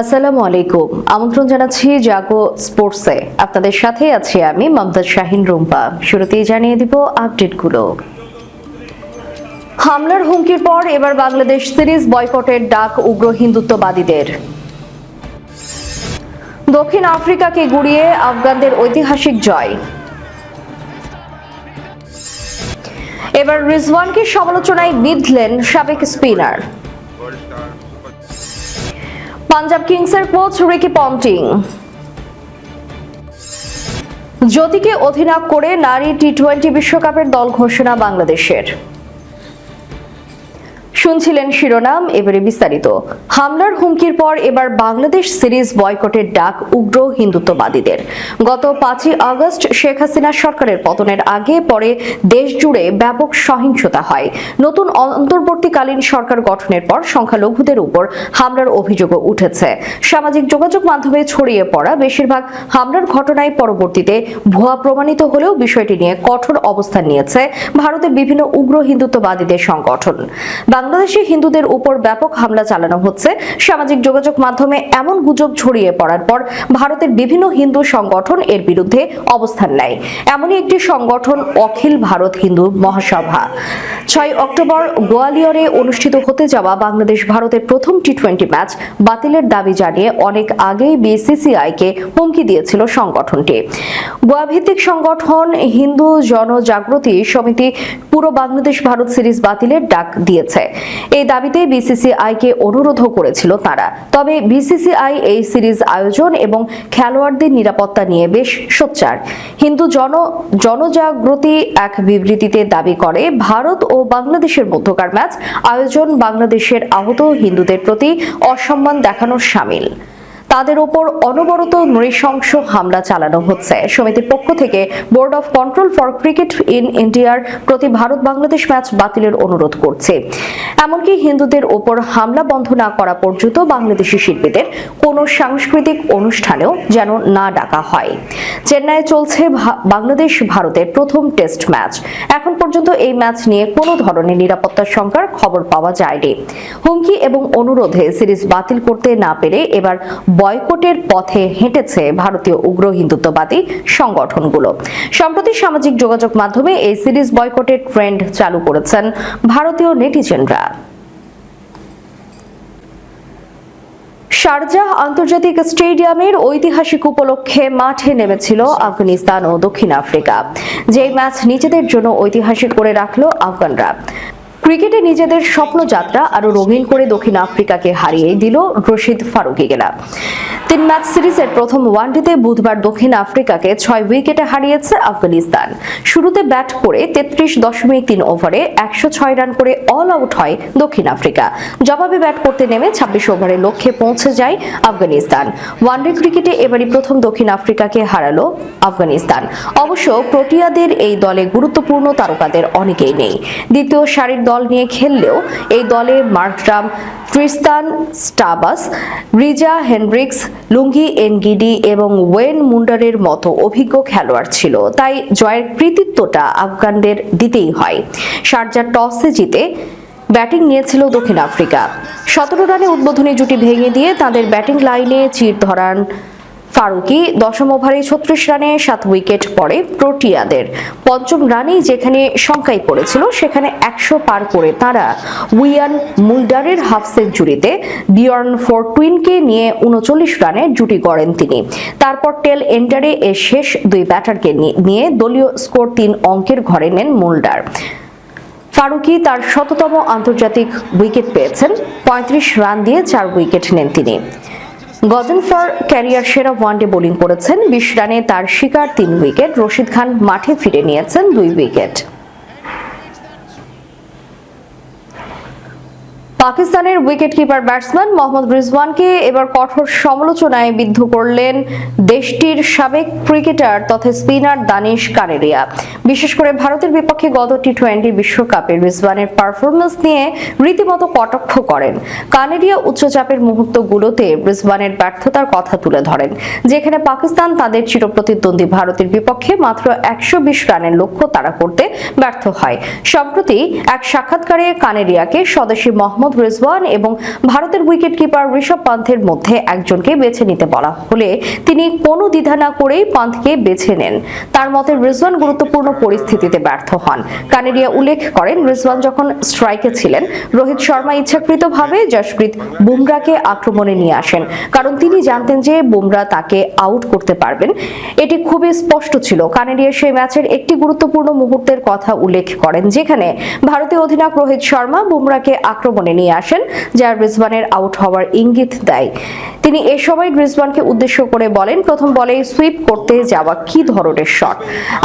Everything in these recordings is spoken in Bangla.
আসসালামু আলাইকুম। আমন্ত্রণ জানাচ্ছি জাগো স্পোর্টসে। আপনাদের সাথে আছি আমি মমতাজ শাহিন রুম্পা। শুরুতেই জানিয়ে দিব আপডেটগুলো। হামলার হুমকির পর এবার বাংলাদেশ সিরিজ বয়কটের ডাক উগ্র হিন্দুত্ববাদীদের। দক্ষিণ আফ্রিকাকে গুড়িয়ে আফগানদের ঐতিহাসিক জয়। এবার রিজওয়ানকে সমালোচনায় বিঁধলেন সাবেক স্পিনার। পাঞ্জাব কিংসের কোচ রিকি পন্টিং। জ্যোতিকে অধিনায়ক করে নারী টি টোয়েন্টি বিশ্বকাপের দল ঘোষণা বাংলাদেশের। শুনছিলেন শিরোনাম, এবারে বিস্তারিত। হামলার হুমকির পর এবার বাংলাদেশ সিরিজ বয়কটের ডাক উগ্র হিন্দুত্ববাদীদের। গত পাঁচই আগস্ট শেখ হাসিনা সরকারের পতনের আগে পরে দেশ জুড়ে ব্যাপক সহিংসতা হয়। নতুন অন্তর্বর্তীকালীন সরকার গঠনের পর সংখ্যালঘুদের উপর হামলার অভিযোগও উঠেছে। সামাজিক যোগাযোগ মাধ্যমে ছড়িয়ে পড়া বেশিরভাগ হামলার ঘটনায় পরবর্তীতে ভুয়া প্রমাণিত হলেও বিষয়টি নিয়ে কঠোর অবস্থান নিয়েছে ভারতের বিভিন্ন উগ্র হিন্দুত্ববাদীদের সংগঠন। বাংলাদেশে হিন্দুদের উপর ব্যাপক হামলা চালানো হচ্ছে। সামাজিক যোগাযোগ মাধ্যমে এমন গুজব ছড়িয়ে পড়ার পর ভারতের বিভিন্ন হিন্দু সংগঠন এর বিরুদ্ধে অবস্থান নেয়। এমনই একটি সংগঠন, অখিল ভারত হিন্দু মহাসভা। ছয় অক্টোবর গোয়ালিয়রে অনুষ্ঠিত হতে যাওয়া বাংলাদেশ ভারতের প্রথম টি টোয়েন্টি ম্যাচ বাতিলের দাবি জানিয়ে অনেক আগেই বিসিসিআইকে হুমকি দিয়েছিল সংগঠনটি। গোয়াভিত্তিক সংগঠন হিন্দু জনজাগৃতি সমিতি পুরো বাংলাদেশ ভারত সিরিজ বাতিলের ডাক দিয়েছে। এই দাবিতে বিসিসিআইকে অনুরোধও করেছিল তারা। তবে বিসিসিআই এই সিরিজ আয়োজন এবং খেলোয়াড়দের নিরাপত্তা নিয়ে বেশ সোচ্চার। হিন্দু জন জনজাগ্রতি এক বিবৃতিতে দাবি করে, ভারত ও বাংলাদেশের মধ্যকার ম্যাচ আয়োজন বাংলাদেশের আহত হিন্দুদের প্রতি অসম্মান দেখানোর সামিল। তাদের ওপর অনবরত নৃশংস হামলা চালানো হচ্ছে। সমিতির পক্ষ থেকে board of control for cricket in ইন্ডিয়ার প্রতি ভারত বাংলাদেশ ম্যাচ বাতিলের অনুরোধ করছে। এমনকি হিন্দুদের ওপর হামলা বন্ধ না করা পর্যন্ত বাংলাদেশি শিল্পীদের কোনো সাংস্কৃতিক অনুষ্ঠানেও যেন না ডাকা হয়। চেন্নাইয়ে চলছে বাংলাদেশ ভারতের প্রথম টেস্ট ম্যাচ। এখন পর্যন্ত এই ম্যাচ নিয়ে কোনো ধরনের নিরাপত্তা সংখ্যার খবর পাওয়া যায়নি। হুমকি এবং অনুরোধে সিরিজ বাতিল করতে না পেরে এবার বয়কটের পথে হেঁটেছে ভারতীয় উগ্র হিন্দুত্ববাদী সংগঠনগুলো। সম্প্রতি সামাজিক যোগাযোগ মাধ্যমে এই সিরিজ বয়কটের ট্রেন্ড চালু করেছেন ভারতীয় নেটিজেনরা। শারজাহ আন্তর্জাতিক স্টেডিয়ামের ঐতিহাসিক উপলক্ষে মাঠে নেমেছিল আফগানিস্তান ও দক্ষিণ আফ্রিকা। যে ম্যাচ নিজেদের জন্য ঐতিহাসিক করে রাখল আফগানরা। ক্রিকেটে নিজেদের স্বপ্নযাত্রা আরও রঙিন করে দক্ষিণ আফ্রিকাকে হারিয়ে দিল রশিদ ফারুকিগেরা তিন ম্যাচ সিরিজের প্রথম ওয়ানডেতে বুধবার দক্ষিণ আফ্রিকাকে ছয় উইকেটে হারিয়েছে আফগানিস্তান। শুরুতে ব্যাট করে তেত্রিশ দশমিক তিন ওভারে একশো ছয় রান করে অল আউট হয় দক্ষিণ আফ্রিকা। জবাবে ব্যাট করতে নেমে ছাব্বিশ ওভারের লক্ষ্যে পৌঁছে যায় আফগানিস্তান। ওয়ানডে ক্রিকেটে এবারই প্রথম দক্ষিণ আফ্রিকাকে হারালো আফগানিস্তান। অবশ্য প্রোটিয়াদের এই দলে গুরুত্বপূর্ণ তারকাদের অনেকেই নেই। দ্বিতীয় সারির দল নিয়ে খেললেও এই দলে Markram Tristan Stubbs, Reeza Hendricks, Lungi Ngidi এবং ওয়েন মুন্ডারের মতো অভিজ্ঞ খেলোয়াড় ছিল। তাই জয়ের কৃতিত্বটা আফগানদের দিতেই হয়। শারজার টসে জিতে ব্যাটিং নিয়েছিল দক্ষিণ আফ্রিকা। সতেরো রানে উদ্বোধনী জুটি ভেঙে দিয়ে তাদের ব্যাটিং লাইনে চির ধরান ফারুকি দশম ওভারে ছত্রিশ রানে সাত উইকেট পড়ে প্রোটিয়াদের। পঞ্চম রানেই যেখানে শঙ্কায় পড়েছিল, সেখানে একশো পার করে তারা উইয়ান মুলডারের হাফ সেঞ্চুরিতে ফোর টুইনকে নিয়ে উনচল্লিশ রানে জুটি গড়েন তিনি। তারপর টেল এন্ডারে এ শেষ দুই ব্যাটারকে নিয়ে দলীয় স্কোর তিন অঙ্কের ঘরে নেন মুলডার। ফারুকি তার শততম আন্তর্জাতিক উইকেট পেয়েছেন, পঁয়ত্রিশ রান দিয়ে চার উইকেট নেন তিনি। গজনফর ক্যারিয়ার সেরা ওয়ানডে বোলিং করেছেন, বিশ রানে তার শিকার তিন উইকেট। রশিদ খান মাঠে ফিরে নিয়েছেন দুই উইকেট। পাকিস্তানের উইকেট কিপার ব্যাটসম্যান মোহাম্মদ রিজওয়ানকে এবার কঠোর সমালোচনায় বিদ্ধ করলেন দেশটির সাবেক ক্রিকেটার তথা স্পিনার দানিশ কানেরিয়া। বিশেষ করে ভারতের বিপক্ষে গত টি টোয়েন্টি বিশ্বকাপে রিজওয়ানের পারফরমেন্স নিয়ে রীতিমতো কটাক্ষ করেন। কানেরিয়া উচ্চচাপের মুহূর্তগুলোতে রিজওয়ানের ব্যর্থতার কথা তুলে ধরেন, যেখানে পাকিস্তান তাদের চিরপ্রতিদ্বন্দ্বী ভারতের বিপক্ষে মাত্র একশো বিশ রানের লক্ষ্য তারা করতে ব্যর্থ হয়। সম্প্রতি এক সাক্ষাৎকারে কানেরিয়াকে স্বদেশী মোহাম্মদ রিজওয়ান এবং ভারতের উইকেট কিপার ঋষভ পান্থের মধ্যে একজনকে বেছে নিতে বলা হলে তিনি কোনো দ্বিধা না করেই পান্থকে বেছে নেন। তার মতে, রিজওয়ান গুরুত্বপূর্ণ পরিস্থিতিতে ব্যর্থ হন। কানেরিয়া উল্লেখ করেন, রিজওয়ান যখন স্ট্রাইকে ছিলেন, রোহিত শর্মা ইচ্ছাকৃতভাবে জশপ্রীত বুমরাকে আক্রমণে নিয়ে আসেন। কারণ তিনি জানতেন যে বুমরা তাকে আউট করতে পারবেন। এটি খুবই স্পষ্ট ছিল। কানেডিয়া সেই ম্যাচের একটি গুরুত্বপূর্ণ মুহূর্তের কথা উল্লেখ করেন, যেখানে ভারতীয় অধিনায়ক রোহিত শর্মা বুমরাকে আক্রমণে নিয়ে আসেন, যা রিজওয়ানের আউট হওয়ার ইঙ্গিত দেয়। তিনি এ সময় রিজওয়ানকে উদ্দেশ্য করে বলেন, প্রথম বলে সুইপ করতে যাওয়া কি ধরনের শট?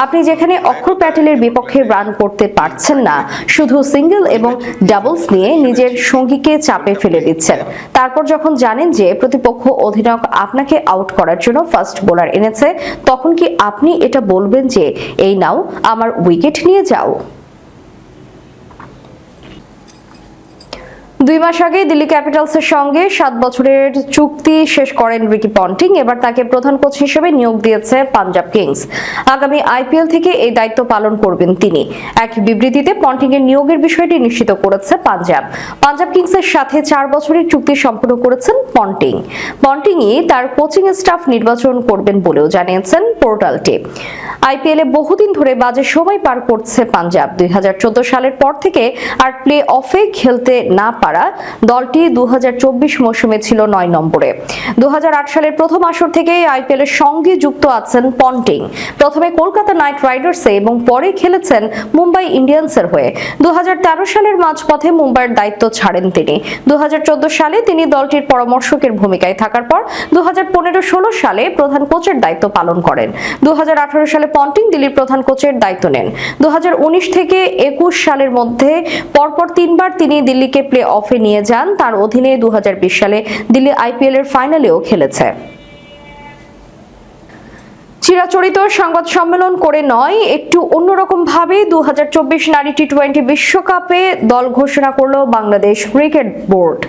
আপনি যেখানে অক্ষর প্যাটেলের বিপক্ষে রান করতে পারছেন না, শুধু সিঙ্গেল এবং ডাবলস নিয়ে নিজের সঙ্গীকে চাপে ফেলে দিচ্ছেন। তারপর যখন জানেন যে প্রতিপক্ষ অধিনায়ক আপনাকে আউট করার জন্য ফার্স্ট বোলার এনেছে, তখন কি আপনি এটা বলবেন যে, এই নাও, আমার উইকেট নিয়ে যাও দুই মাস আগে দিল্লি ক্যাপিটালসের সঙ্গে সাত বছরের চুক্তি শেষ করেন রিকি পন্টিং। এবার তাকে প্রধান কোচ হিসেবে নিয়োগ দিয়েছে পাঞ্জাব কিংস। আগামী আইপিএল থেকে এই দায়িত্ব পালন করবেন তিনি। এক বিবৃতিতে পন্টিং এর নিয়োগের বিষয়টি নিশ্চিত করেছে পাঞ্জাব। পাঞ্জাব কিংসের সাথে চার বছরের চুক্তি সম্পন্ন করেছেন পন্টিং। পন্টিংই তার কোচিং স্টাফ নির্বাচন করবেন বলেও জানিয়েছেন পোর্টালটি। আইপিএল বহুদিন ধরে বাজে সময় পার করছে পাঞ্জাব। দুই হাজার চোদ্দ সালের পর থেকে আর প্লে অফে খেলতে না পারা দলটি দু মৌসুমে ছিল নয় নম্বরে। দু সালের প্রথম আসর থেকে আইপিএল এর সঙ্গে যুক্ত আছেন পন্টিং। প্রথমে কলকাতা নাইট রাইডার্সে এবং পরে খেলেছেন মুম্বাই ইন্ডিয়ান্সের হয়ে। দু সালের মাঝপথে মুম্বাইয়ের দায়িত্ব ছাড়েন তিনি। দু সালে তিনি দলটির পরামর্শকের ভূমিকায় থাকার পর দু হাজার সালে প্রধান কোচের দায়িত্ব পালন করেন। দু হাজার আঠারো সালে পন্টিং দিল্লির প্রধান কোচের দায়িত্ব নেন। দু হাজার উনিশ থেকে একুশ সালের মধ্যে পরপর তিনবার তিনি দিল্লিকে প্লে অফে নিয়ে যান। তার অধীনে দু হাজার বিশ সালে দিল্লি আইপিএল এর ফাইনালেও খেলেছে। চিরাচরিত সংবাদ সম্মেলন করে নয়, একটু অন্যরকম ভাবে দু হাজার চব্বিশ নারী টি টোয়েন্টি বিশ্বকাপে দল ঘোষণা করল বাংলাদেশ ক্রিকেট বোর্ড।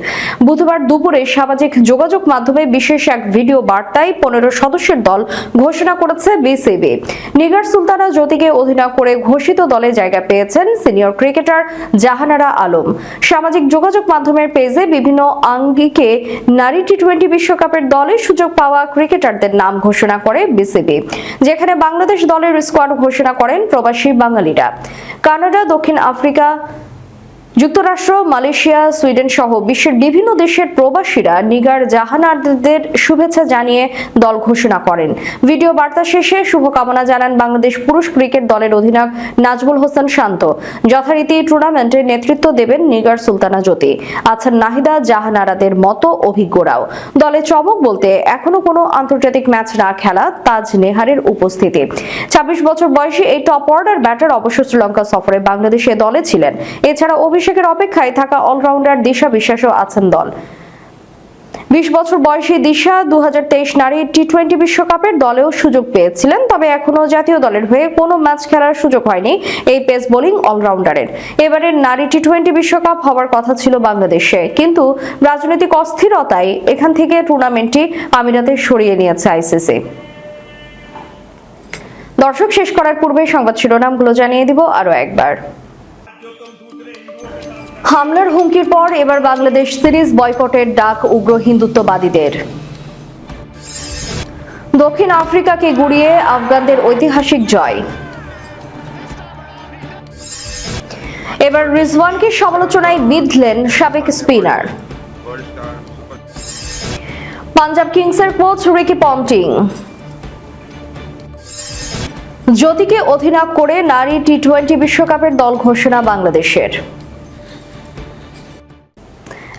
বুধবার দুপুরে সামাজিক যোগাযোগ মাধ্যমে বিশেষ এক ভিডিও বার্তায় পনেরো সদস্যের দল ঘোষণা করেছে বিসিবি। নিগার সুলতানা জ্যোতিকে অধিনায়ক করে ঘোষিত দলে জায়গা পেয়েছেন সিনিয়র ক্রিকেটার জাহানারা আলম। সামাজিক যোগাযোগ মাধ্যমের পেজে বিভিন্ন আঙ্গিকে নারী টি টোয়েন্টি বিশ্বকাপের দলে সুযোগ পাওয়া ক্রিকেটারদের নাম ঘোষণা করে বিসিবি। যেখানে বাংলাদেশ দলের স্কোয়াড ঘোষণা করেন প্রবাসী বাঙালিরা। কানাডা দক্ষিণ আফ্রিকা যুক্তরাষ্ট্র, মালয়েশিয়া, সুইডেন সহ বিশ্বের বিভিন্ন দেশের প্রবাসীরা নিগার জাহানারদের শুভেচ্ছা জানিয়ে দল ঘোষণা করেন। ভিডিও বার্তা শেষে শুভকামনা জানান বাংলাদেশ পুরুষ ক্রিকেট দলের অধিনায়ক নাজমুল হোসেন শান্ত। যথারীতি টুর্নামেন্টে নেতৃত্ব দেবেন নিগার সুলতানা জ্যোতি। আছেন নাহিদা জাহানারাদের মতো অভিজ্ঞরাও। দলে চমক বলতে এখনও কোনো আন্তর্জাতিক ম্যাচ না খেলা তাজ নেহারের উপস্থিতি। ছাব্বিশ বছর বয়সী এই টপ অর্ডার ব্যাটার অবশ্য শ্রীলঙ্কা সফরে বাংলাদেশে দলে ছিলেন। এছাড়া অভিষেকের অপেক্ষায় থাকা অলরাউন্ডার দিশা বিশ্বাসও আছেন দল। বিশ বছর বয়সী দিশা দু নারী টি টোয়েন্টি বিশ্বকাপের দলেও সুযোগ পেয়েছিলেন, তবে এখনও জাতীয় দলের হয়ে কোনো ম্যাচ খেলার সুযোগ হয়নি এই পেস বোলিং অলরাউন্ডারের। এবারের নারী টি টোয়েন্টি বিশ্বকাপ হওয়ার কথা ছিল বাংলাদেশে, কিন্তু রাজনৈতিক অস্থিরতায় এখান থেকে টুর্নামেন্টটি আমিরাতে সরিয়ে নিয়েছে আইসিসি। দর্শক, শেষ করার পূর্বে সংবাদ শিরোনামগুলো জানিয়ে দিব আরও একবার। হামলার হুমকির পর এবার বাংলাদেশ সিরিজ বয়কটের ডাক উগ্র হিন্দুত্ববাদীদের। দক্ষিণ আফ্রিকাকে গুড়িয়ে আফগানদের ঐতিহাসিক জয়। এবার রিজওয়ানকে সমালোচনায় বিঁধলেন সাবেক স্পিনার। পাঞ্জাব কিংসের কোচ রিকি পন্টিং। জ্যোতিকে অধিনায়ক করে নারী টি টোয়েন্টি বিশ্বকাপের দল ঘোষণা বাংলাদেশের।